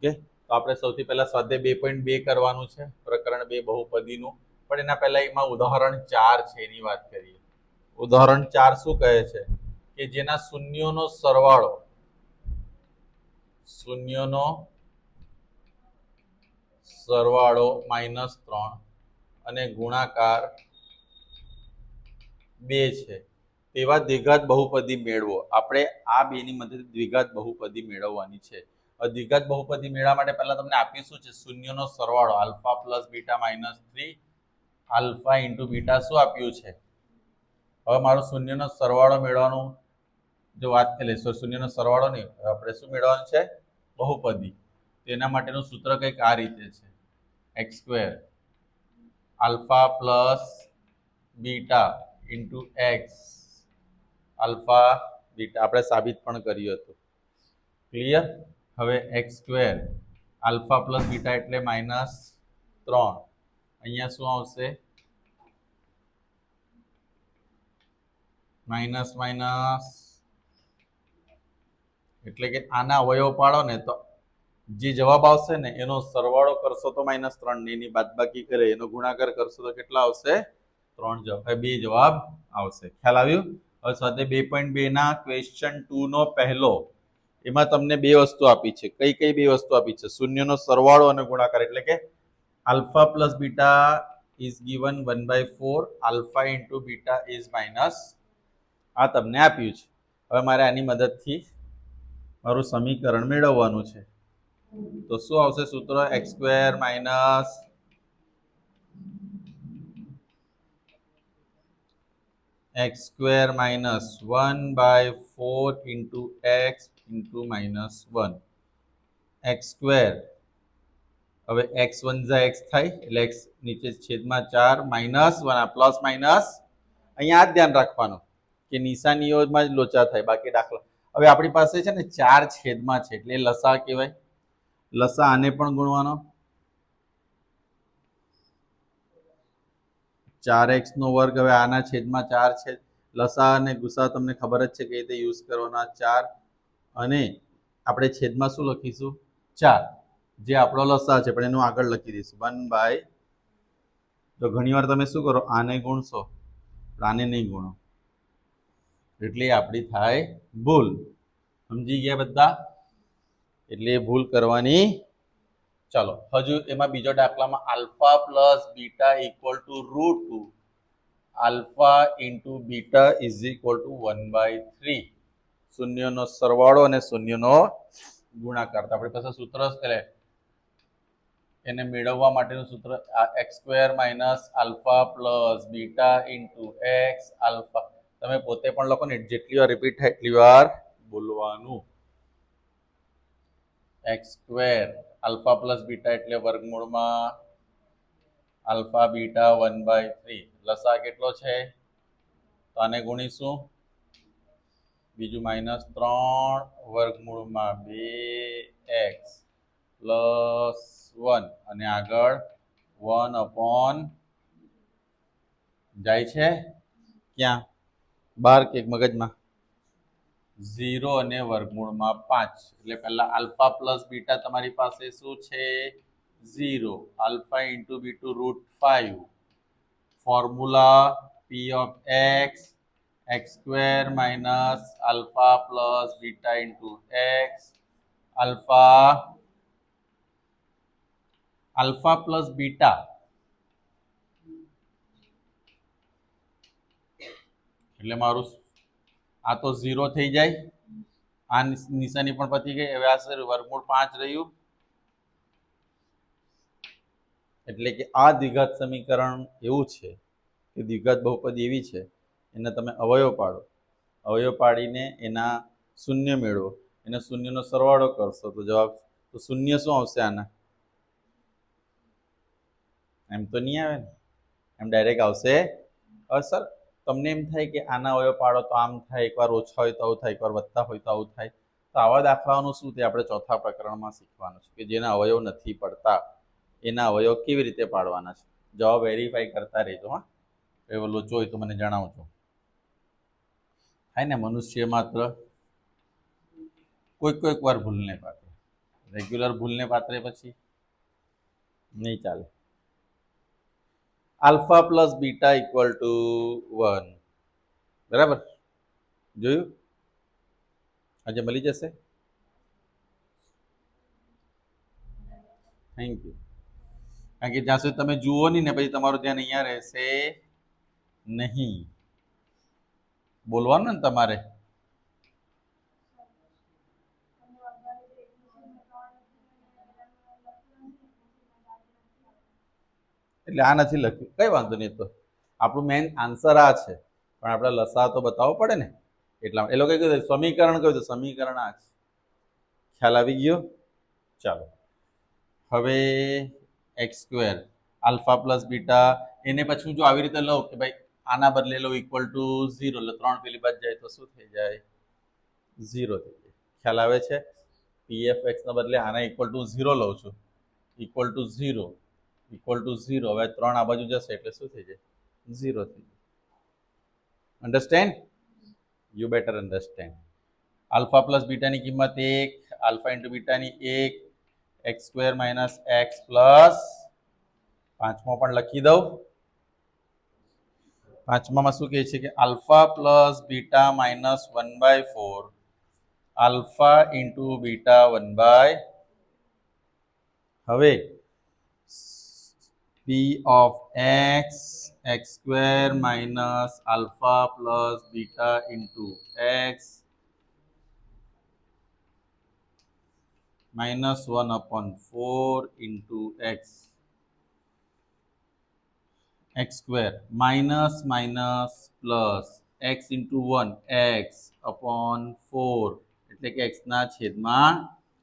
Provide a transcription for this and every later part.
Okay? તો આપણે સૌથી પહેલા સ્વાધ્યાય બે પોઈન્ટ બે કરવાનું છે, પ્રકરણ બે બહુપદીનું. પણ એના પહેલા એમાં ઉદાહરણ ચાર છે, એની વાત કરીએ. ઉદાહરણ ચાર શું કહે છે? કે જેના શૂન્યોનો સરવાળો શૂન્યોનો સરવાળો માઇનસ ત્રણ અને ગુણાકાર બે છે. તેવા દ્વિઘાત બહુપદી મેળવો. આપણે આ બેની મદદથી દ્વિઘાત બહુપદી મેળવવાની છે. દ્વિઘાત બહુપદી મેળવવા માટે પહેલા તમને આપી શું છે? શૂન્યનો સરવાળો, alpha plus beta minus three, alpha into beta શું આપ્યું છે? હવે મારો શૂન્યનો સરવાળો મેળવવાનું જો વાત કરી લઈશું શૂન્યનો સરવાળો નહીં આપણે શું મેળવવાનું છે? બહુપદી. તેના માટેનું સૂત્ર કંઈક આ રીતે છે. X square alpha plus beta into x alpha beta. આપણે સાબિત પણ કર્યું હતું. ક્લિયર? હવે x square, alpha plus beta એટલે માઇનસ ત્રણ. અહીંયા શું આવશે? Minus minus. એટલે કે આના અવયવ પાડો ને તો જે જવાબ આવશે ને, એનો સરવાળો કરશો તો માઇનસ ત્રણ ને એની બાદબાકી કરે, એનો ગુણાકાર કરશો તો કેટલા આવશે? ત્રણ જવાબ બે જવાબ આવશે. ખ્યાલ આવ્યું? હવે સાથે બે પોઈન્ટ બે ના ક્વેશ્ચન ટુ નો પહેલો એમાં તમને બે વસ્તુ આપી છે. કઈ કઈ બે વસ્તુ આપી છે? શૂન્યનો સરવાળો અને ગુણાકાર એટલે કે alpha plus beta is given one by four alpha into beta is minus આ તમને આપ્યું છે. હવે મારે આની મદદથી મારું સમીકરણ મેળવવાનું છે. તો શું આવશે? સૂત્ર x square minus x square minus one by four into x into minus one x square હવે એક્સ વન ઝા એક્સ થાય, એટલે એક્સ નીચે છેદમાં ચાર માઇનસ વન પ્લસ માઇનસ અહીંયા આ ધ્યાન રાખવાનું, કે નિશાનીઓમાં જ લોચા થાય, બાકી દાખલા. હવે આપણી પાસે છે ને ચાર છેદમાં છે, એટલે લસા કહેવાય. લસા આને પણ ગુણવાનો. ચાર એક્સ નો વર્ગ, હવે આના છેદમાં ચાર છે. લસા અને ગુસા તમને ખબર જ છે કે રીતે યુઝ કરવાના ચાર. અને આપણે છેદમાં શું લખીશું? ચાર. જે આપણો લસા છે, પણ એનું આગળ લખી દઈશું. વન બાય તો ઘણીવાર તમે શું કરો? આને ગુણશો. આને નહીં ગુણો. એટલે આપણી થાય ભૂલ. સમજી ગયા બધા? એટલે ભૂલ કરવાની ચાલો, હજુ એમાં બીજો દાખલામાં alpha plus beta equal to root two alpha into beta is equal to one by three શૂન્યનો સરવાળો અને શૂન્યનો ગુણાકાર. તો આપણી પાસે સૂત્ર એટલે એને મેળવવા માટેનું સૂત્ર x square minus alpha plus beta into x alpha. તમે પોતે પણ લખો ને, જેટલી વાર રિપીટ થાય એટલી વાર બોલવાનું. X square alpha plus beta એટલે વર્ગમૂળમાં alpha beta one by three લસા કેટલો છે? તો આને ગુણીશું. બીજું માઇનસ ત્રણ વર્ગમૂળમાં બે એક્સ પ્લસ વન અને આગળ વન અપોન જાય છે? ક્યાં? બાર કે મગજમાં? ઝીરો અને વર્ગમૂળમાં પાંચ. એટલે પહેલાં આલ્ફા પ્લસ બીટા તમારી પાસે શું છે? Zero. Alpha into beta root five. Formula p of x x square minus alpha plus beta into x alpha alpha plus beta. એટલે મારું આ તો ઝીરો થઈ જાય. આ નિશાની પણ પતી ગઈ. હવે આ વર્ગમૂળ પાંચ રહ્યું. એટલે કે આ દ્વિઘાત સમીકરણ એવું છે કે દ્વિઘાત બહુપદી એવી છે, એને તમે અવયવ પાડો. અવયવ પાડીને એના શૂન્ય મેળવો. એને શૂન્યનો સરવાળો કરશો તો જવાબ, તો શૂન્ય શું આવશે આના? એમ તો નહીં આવે ને. એમ ડાયરેક્ટ આવશે સર તમને એમ થાય કે આના અવયવ પાડો તો આમ થાય, એકવાર ઓછા હોય તો આવું થાય, એકવાર વધતા હોય તો આવું થાય. તો આવા દાખલાઓનું શું તે આપણે ચોથા પ્રકરણમાં શીખવાનું છે કે જેના અવયવ નથી પડતા, એના અવયવ કેવી રીતે પાડવાના છે? જવાબ વેરીફાઈ કરતા રહેજો, હા. એવો લોચો હોય તો મને જણાવજો. થાય ને મનુષ્ય માત્ર કોઈક કોઈક વાર ભૂલને પાત્રે રેગ્યુલર ભૂલને પાત્રે પછી? નહીં ચાલે. Alpha plus beta equal to one. બરાબર? જોયું? આજે મળી જશે? થેન્ક યુ કારણ કે જ્યાં સુધી તમે જુઓ નહીં ને, પછી તમારું ધ્યાન અહીંયા રહેશે નહીં. બોલવાનું ને તમારે? એટલે આ નથી લખ્યું. કંઈ વાંધો નહીં તો. આપણું મેઇન આન્સર આ છે. પણ આપણે લસા તો બતાવવો પડે ને. એટલા એ લોકો કહ્યું સમીકરણ કહ્યું તો સમીકરણ આ છે. ખ્યાલ આવી ગયો? ચાલો. હવે x square alpha plus beta એને પછી જો આવી રીતે લઉં કે ભાઈ આના બદલે લો ઇક્વલ ટુ ઝીરો એટલે ત્રણ પેલી બાદ જાય તો શું થઈ જાય? ઝીરો થઈ જાય. ખ્યાલ આવે છે? પીએફ એક્સના બદલે આના ઇક્વલ ટુ ઝીરો લઉં છું. Equal to zero equal to zero હવે ત્રણ આ બાજુ જશે એટલે શું થઈ જાય? ઝીરો થઈ જાય. Understand you better understand alpha plus બીટાની કિંમત એક આલ્ફા ઇન્ટુ બીટાની એક x square minus x plus પાંચમો પણ લખી દઉં. પાંચમામાં શું કહે છે કે alpha plus beta minus one by four alpha into beta one by હવે p of x x square minus alpha plus beta into x minus 1 upon 4 into x x square minus minus plus x into 1 x upon 4 એટલે કે x ના છેદમાં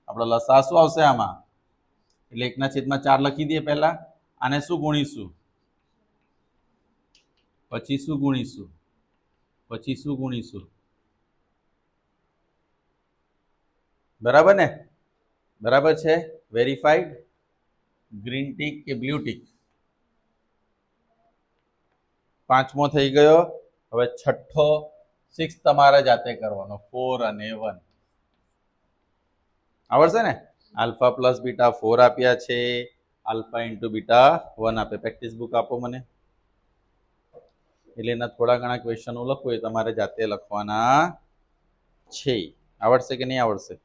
આપણો લસા શું આવશે આમાં એટલે એકના છેદમાં ચાર લખી દઈએ પહેલા આને શું ગુણીશું? પછી શું ગુણીશું? પછી શું ગુણીશું? બરાબર ને? બરાબર છે? વેરીફાઈડ ગ્રીન ટીક કે બ્લુ ટીક પાંચમો થઈ ગયો. હવે છઠ્ઠો સિક્સ તમારે જાતે કરવાનો. ફોર અને વન આવડશે ને? આલ્ફા પ્લસ બીટા ફોર આપ્યા છે. આલ્ફા ઇન્ટુ બીટા વન આપે. પ્રેક્ટિસ બુક આપો મને. એટલે એના થોડા ઘણા ક્વેશ્ચનો લખો એ તમારે જાતે લખવાના છે. આવડશે કે નહીં આવડશે?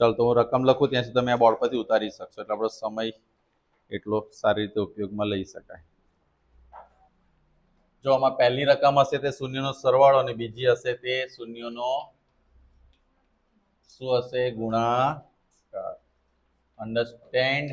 ચાલ તો હું રકમ લખું ત્યાં સુધી તમે આ બોર્ડ પરથી ઉતારી શકશો. એટલે આપણો સમય એટલો સારી રીતે ઉપયોગમાં લઈ શકાય. જો આમાં પહેલી રકમ હશે તે શૂન્યનો સરવાળો અને બીજી હશે તે શૂન્યનો શું હશે? ગુણાકાર અન્ડરસ્ટેન્ડ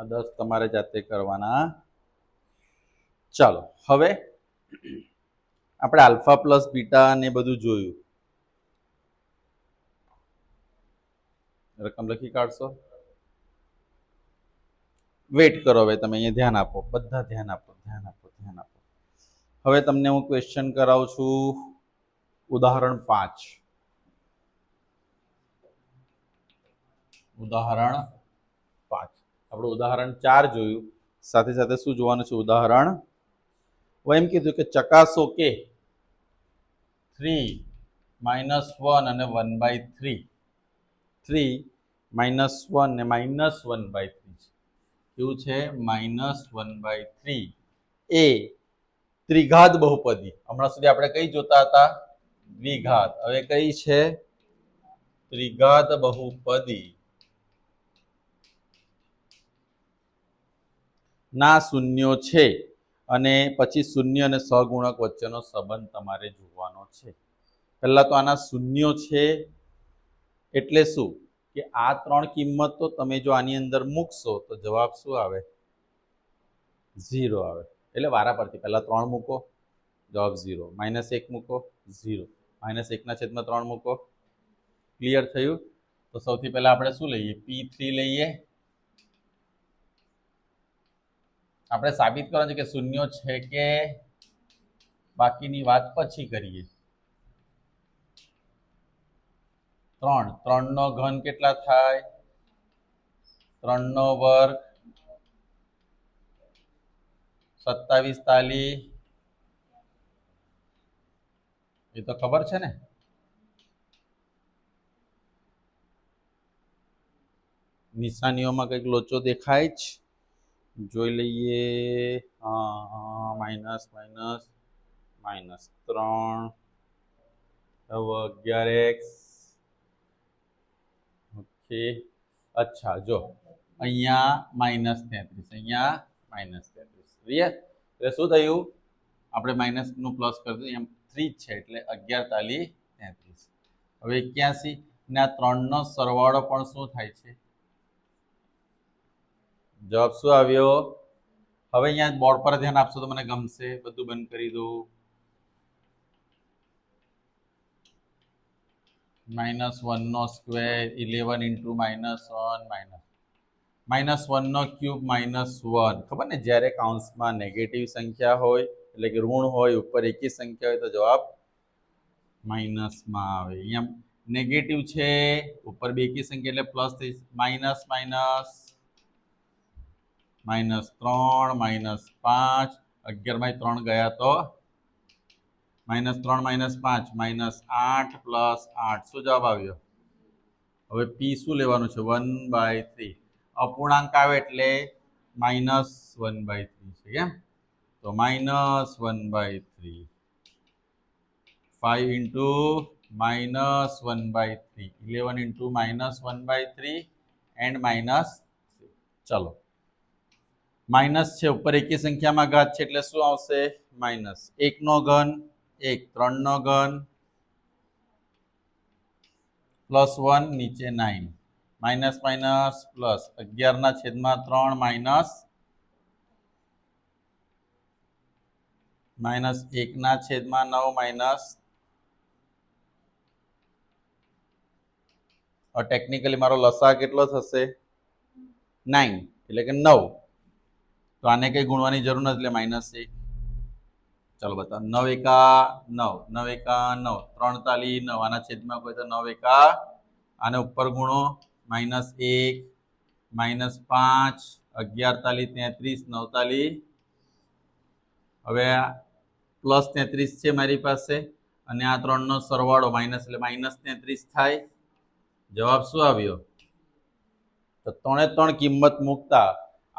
આ દસ તમારે જાતે કરવાના. ચાલો, હવે આપણે આલ્ફા પ્લસ બીટા ને બધું જોયું. રકમ લખી કાઢશો? વેઇટ કરો હવે તમે, અહીંયા ધ્યાન આપો, બધા ધ્યાન આપો ધ્યાન આપો ધ્યાન આપો. હવે તમને હું ક્વેશ્ચન કરાવું છું, ઉદાહરણ પાંચ. ઉદાહરણ આપણું ઉદાહરણ ચાર જોયું. સાથે સાથે શું જોવાનું છે ઉદાહરણ? હું એમ કીધું કે ચકાસો કે થ્રી માઇનસ વન અને one by three three minus one ને માઇનસ વન બાય થ્રી છે. કેવું છે? માઇનસ વન બાય થ્રી એ ત્રિઘાત બહુપદી. હમણાં સુધી આપણે કઈ જોતા હતા? દ્વિઘાત. હવે કઈ છે? ત્રિઘાત બહુપદી. ના શૂન્યો છે અને પછી શૂન્ય અને સહગુણક વચ્ચેનો સંબંધ તમારે જોવાનો છે. પહેલાં તો આના શૂન્યો છે એટલે શું? કે આ ત્રણ કિંમત તમે જો આની અંદર મૂકશો તો જવાબ શું આવે? ઝીરો આવે. એટલે વારા પરથી પહેલાં ત્રણ મૂકો, જવાબ ઝીરો. માઇનસ એક મૂકો, ઝીરો. માઇનસ એકના છેદમાં ત્રણ મૂકો. ક્લિયર થયું? તો સૌથી પહેલાં આપણે શું લઈએ? પી થ્રી લઈએ. આપણે સાબિત કરવાનું છે કે શૂન્યો છે કે બાકીની વાત પછી કરીએ. ત્રણ, ત્રણનો ઘન કેટલા થાય? ત્રણનો વર્ગ સત્તાવીસ તાલી. એ તો ખબર છે ને? નિશાનીઓમાં કંઈક લોચો દેખાય જ. જોઈ લઈએ. માઇનસ માઇનસ માઇનસ ત્રણ. હવે અગિયાર એક્સ. ઓકે. અચ્છા, જો, અહીંયા માઇનસ તેત્રીસ, અહીંયા માઇનસ તેત્રીસ. ક્લિયર એટલે શું થયું? આપણે માઇનસનું પ્લસ કરી દઈએ એમ થ્રી છે, એટલે અગિયાર તાલી તેત્રીસ. હવે એક્યાસી, ને આ ત્રણનો સરવાળો પણ શું થાય છે? જવાબ શું આવ્યો? હવે અહીંયા બોર્ડ પર ધ્યાન આપશો તો મને ગમશે. બધું બંધ કરી દો minus વનનો square eleven into minus one minus minus વનનો cube minus one ખબર ને? જ્યારે કાઉન્સમાં નેગેટિવ સંખ્યા હોય, એટલે કે ઋણ હોય, ઉપર એકી સંખ્યા હોય તો જવાબ માઇનસમાં આવે. અહીંયા નેગેટિવ છે, ઉપર બે એકી સંખ્યા, એટલે પ્લસ થઈ માઇનસ માઇનસ માઇનસ ત્રણ માઇનસ પાંચ. અગિયારમાં ત્રણ ગયા તો? માઇનસ ત્રણ માઇનસ પાંચ માઇનસ આઠ પ્લસ આઠ. શું જવાબ આવ્યો? હવે પી શું લેવાનું છે? One by three. અપૂર્ણાંક આવે એટલે માઇનસ વન બાય થ્રી છે, કેમ? તો minus one by three. Five into minus one by three. Eleven into minus one by three and minus ચલો. માઇનસ છે, ઉપર એકી સંખ્યામાં ઘાત છે, એટલે શું આવશે? માઇનસ. એકનો ઘન, એક ત્રણનો ઘન, પ્લસ વન, નીચે નાઇન. Minus minus, plus. અગિયારના છેદમાં ત્રણ, માઇનસ. માઇનસ એકના છેદમાં નવ, માઇનસ. ટેકનિકલી મારો લસા કેટલો થશે? નાઇન. એટલે કે નવ. તો આને કંઈ ગુણવાની જરૂર નથી, એટલે માઇનસ એક. ચાલો બતાવો. નવ એકા નવ. નવ એકા નવ. ત્રણ તાલી નવ. આના છેદમાં કોઈ તો નવ એકા. આને ઉપર ગુણો. માઇનસ એક માઇનસ પાંચ અગિયાર તાલી તેત્રીસ નવ તાલી હવે પ્લસ તેત્રીસ છે મારી પાસે. અને આ ત્રણનો સરવાળો માઇનસ એટલે માઇનસ તેત્રીસ થાય. જવાબ શું આવ્યો? તો ત્રણે ત્રણ કિંમત મૂકતા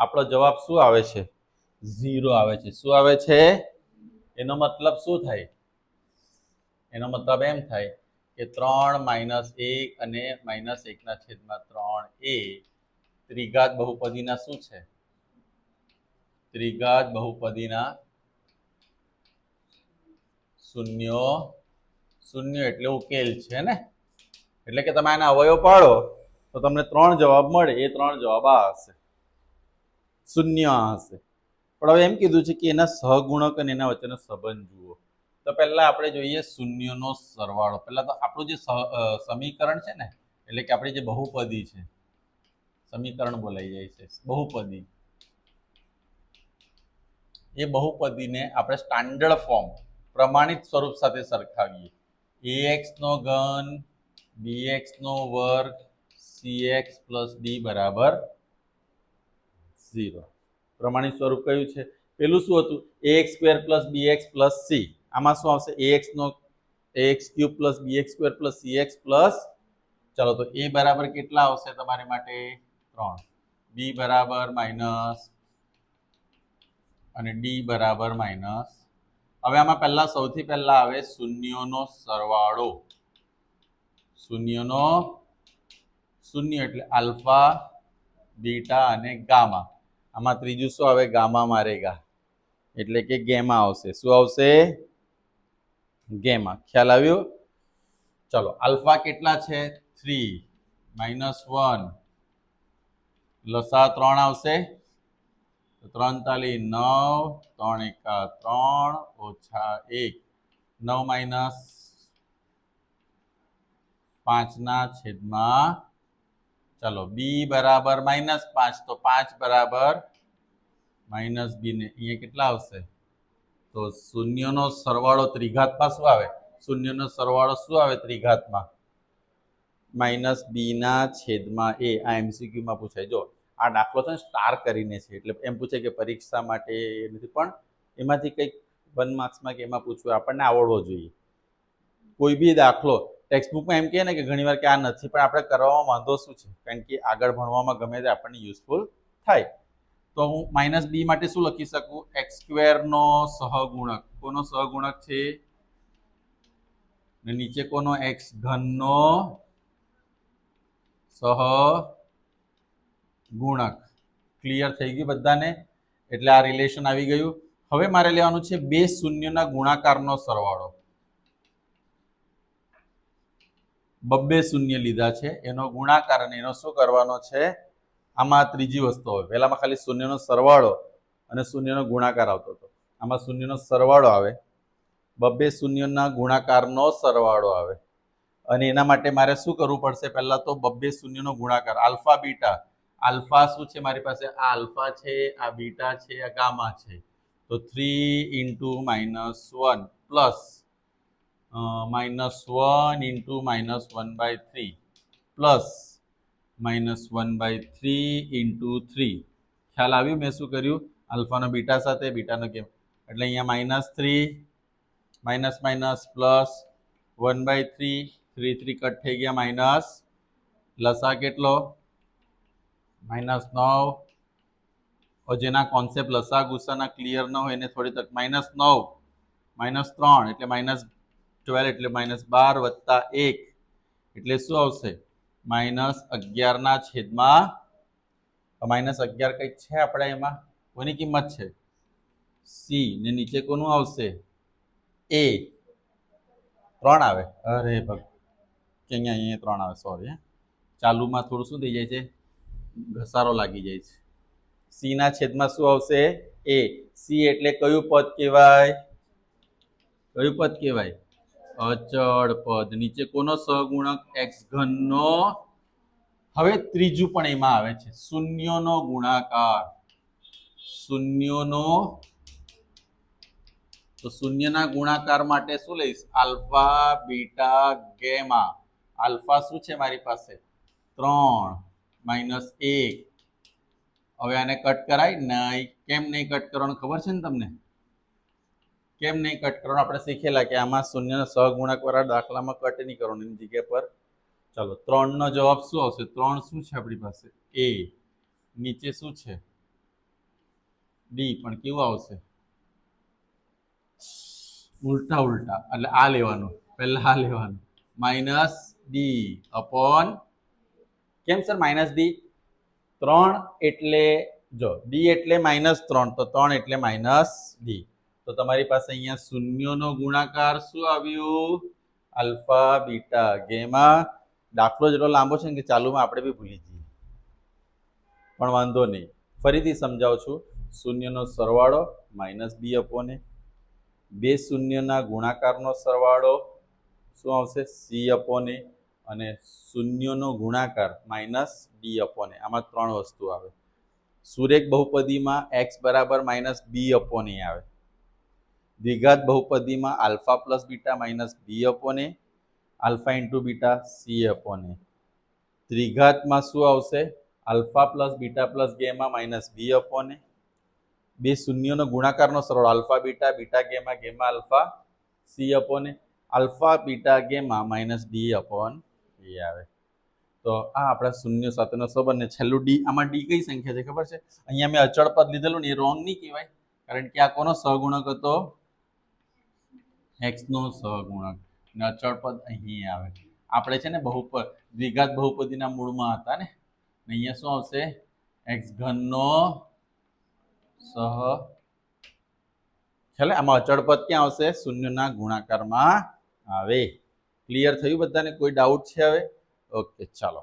આપણો જવાબ શું આવે છે? ઝીરો આવે છે. શું આવે છે? એનો મતલબ શું થાય? એનો મતલબ એમ થાય કે ત્રણ માઇનસ એક અને માઇનસ એકના છેદમાં ત્રણ એ ત્રિઘાત બહુપદીના શું છે? ત્રિઘાત બહુપદીના શૂન્યો, શૂન્ય એટલે ઉકેલ છે, ને? એટલે કે તમે આના અવયવ પાડો તો તમને ત્રણ જવાબ મળે. એ ત્રણ જવાબ આ હશે. શૂન્ય હશે પણ હવે એમ કીધું છે કે એના સહગુણક અને એના વચ્ચેનો સંબંધ જુઓ. તો પહેલાં આપણે જોઈએ શૂન્યનો સરવાળો. પહેલાં તો આપણું જે સમીકરણ છે ને, એટલે કે આપણી જે બહુપદી છે, સમીકરણ બોલાઈ જાય છે, બહુપદી. એ બહુપદીને આપણે સ્ટાન્ડર્ડ ફોર્મ પ્રમાણિત સ્વરૂપ સાથે સરખાવીએ. એક્સ નો ઘન bx નો વર્ગ એક્સ પ્લસ ડી બરાબર ઝીરો પ્રમાણિત સ્વરૂપ કયું છે? પેલું શું હતું? Ax square plus bx plus c આમાં શું આવશે? એ એક્સનો a x cube plus bx square plus cx plus ચલો તો એ બરાબર કેટલા આવશે તમારી માટે? ત્રણ. બી બરાબર માઇનસ અને ડી બરાબર માઇનસ હવે આમાં પહેલા સૌથી પહેલા આવે શૂન્યોનો સરવાળો. શૂન્યનો શૂન્ય એટલે આલ્ફા, બીટા અને ગામા. આમાં ત્રીજું શું આવે? ગામા મારેગા. એટલે કે ગેમા આવશે. શું આવશે? ગેમા. ખ્યાલ આવ્યો? ચલો, આલ્ફા કેટલા છે? થ્રી. Minus one. લસા ત્રણ આવશે. તો ત્રણ નવ, ત્રણ એકા ત્રણ, ઓછા એક. નવ માઇનસ પાંચના છેદમાં ચલો બી બરાબર માઇનસ પાંચ, તો પાંચ બરાબર માઇનસ બી ને અહીંયા કેટલા આવશે? તો શૂન્યનો સરવાળો ત્રિઘાતમાં શું આવે? શૂન્યનો સરવાળો શું આવે ત્રિઘાતમાં? માઇનસ બીના છેદમાં એ આ એમસીક્યુમાં પૂછાય. જો, આ દાખલો છે ને સ્ટાર કરીને છે, એટલે એમ પૂછે કે પરીક્ષા માટે એ નથી, પણ એમાંથી કંઈક વન માર્ક્સમાં કે એમાં પૂછવું આપણને આવડવો જોઈએ. કોઈ બી દાખલો ટેક્સ્ટબુકમાં એમ કહે ને કે ઘણીવાર કે આ નથી, પણ આપણે કરવામાં વાંધો શું છે? કારણ કે આગળ ભણવામાં ગમે તે આપણને યુઝફુલ થાય. તો હું માઇનસ બી માટે શું લખી શકું? એક્સ સ્ક્વેરનો સહગુણક. કોનો સહગુણક છે? ને નીચે કોનો એક્સ ઘનનો સહ ગુણક ક્લિયર થઈ ગયું બધાને? એટલે આ રિલેશન આવી ગયું. હવે મારે લેવાનું છે બે શૂન્યના ગુણાકારનો સરવાળો. બબ્બે શૂન્ય લીધા છે. એનો ગુણાકાર અને એનો શું કરવાનો છે? આમાં ત્રીજી વસ્તુ હોય પહેલામાં ખાલી શૂન્યનો સરવાળો અને શૂન્યનો ગુણાકાર આવતો હતો. આમાં શૂન્યનો સરવાળો આવે. બબ્બે શૂન્યના ગુણાકારનો સરવાળો આવે. અને એના માટે મારે શું કરવું પડશે? પહેલાં તો બબ્બે શૂન્યનો ગુણાકાર. Alpha, beta. આલ્ફા શું છે મારી પાસે? આ આલ્ફા છે, આ બીટા છે, આ ગામા છે. તો three into minus one plus minus one into minus one by three plus minus one by three into three ખ્યાલ આવ્યું? મેં શું કર્યું? આલ્ફાનો બીટા સાથે, બીટાનો કેમ એટલે અહીંયા minus three minus minus plus one by three three three cut થઈ ગયા માઇનસ લસા કેટલો? માઇનસ નવ. જેના કોન્સેપ્ટ લસા ગુસ્સાના ક્લિયર ન હોય એને થોડી તક માઇનસ નવ માઇનસ ત્રણ, એટલે માઇનસ ટ્વેલ્વ એટલે માઇનસ બાર વત્તા એક. એટલે શું આવશે? માઇનસ અગિયારના છેદમાં માઇનસ અગિયાર કંઈક છે આપણે એમાં? કોની કિંમત છે? સી ને નીચે કોનું આવશે? એ ત્રણ આવે. અરે ભગ કે અહીંયા અહીંયા ત્રણ આવે સોરી ચાલુમાં થોડું શું થઈ જાય છે? ઘસારો લાગી જાય છે. સી ના છેદમાં શું આવશે? એ સી એટલે કયું પદ કહેવાય? કયું પદ કહેવાય? અચળ પદ. નીચે કોનો સહગુણક? એક્સ ઘનનો. હવે ત્રીજું પણ એમાં આવે છે. શૂન્યનો ગુણાકાર. શૂન્યનો. તો શૂન્યના ગુણાકાર માટે શું લઈશ? Alpha, beta, gamma. આલ્ફા શું છે મારી પાસે? ત્રણ. માઇનસ એક. હવે આને કટ કરાય. નહીં કેમ નહીં કટ કરવાનું ખબર છે ને તમને? કેમ નહીં કટ કરવાનું? આપણે શીખેલા કે આમાં શૂન્યનો સહગુણકવાળા દાખલામાં કટ નહીં કરવાનું. એની જગ્યા પર ચાલો, ત્રણનો જવાબ શું આવશે? ત્રણ શું છે આપણી પાસે? એ નીચે શું છે? ડી પણ કેવું આવશે? ઉલટા ઉલટા. એટલે આ લેવાનું. પહેલાં આ લેવાનું. માઇનસ ડી અપોન કેમ સર માઇનસ ડી ત્રણ એટલે જો ડી એટલે માઇનસ ત્રણ, તો ત્રણ એટલે માઇનસ ડી તો તમારી પાસે અહીંયા શૂન્યનો ગુણાકાર શું આવ્યું? Alpha, beta, gamma. દાખલો જેટલો લાંબો છે ને કે ચાલુમાં આપણે બી ભૂલી જઈએ. પણ વાંધો નહીં. ફરીથી સમજાવું છું. શૂન્યનો સરવાળો માઇનસ બી અપોને બે શૂન્યના ગુણાકારનો સરવાળો શું આવશે? સી અપોને અને શૂન્યનો ગુણાકાર માઇનસ બી અપોને આમાં ત્રણ વસ્તુ આવે. સુરેખ બહુપદીમાં એક્સ બરાબર માઇનસ બી અપોને આવે. દ્વિઘાત બહુપદીમાં alpha plus beta minus b upon a, alpha into beta c upon a. ત્રિઘાતમાં શું આવશે? Alpha plus beta plus gamma minus b upon a. બે શૂન્યનો ગુણાકારનો સરળ alpha beta beta gamma gamma alpha c upon a. Alpha beta gamma minus d upon. એ આવે. તો આ આપણા શૂન્ય સાથેનો સંબંધ ને છેલ્લું ડી, આમાં ડી કઈ સંખ્યા છે ખબર છે? અહીંયા મેં અચળ પદ લીધેલું ને એ રોંગ નહીં કહેવાય. કારણ કે આ કોનો સહગુણક હતો? એક્સ નો સહગુણક ને અચળ પદ અહીં આવે. આપણે છે ને બહુપદ, દ્વિઘાત બહુપદીના મૂળમાં હતા ને? અહીંયા શું આવશે? એક્સ ઘનનો સહ ખ્યાલ આમાં અચળ પદ ક્યાં આવશે? શૂન્યના ગુણાકારમાં આવે. ક્લિયર થયું બધાને? કોઈ ડાઉટ છે હવે? ઓકે ચાલો.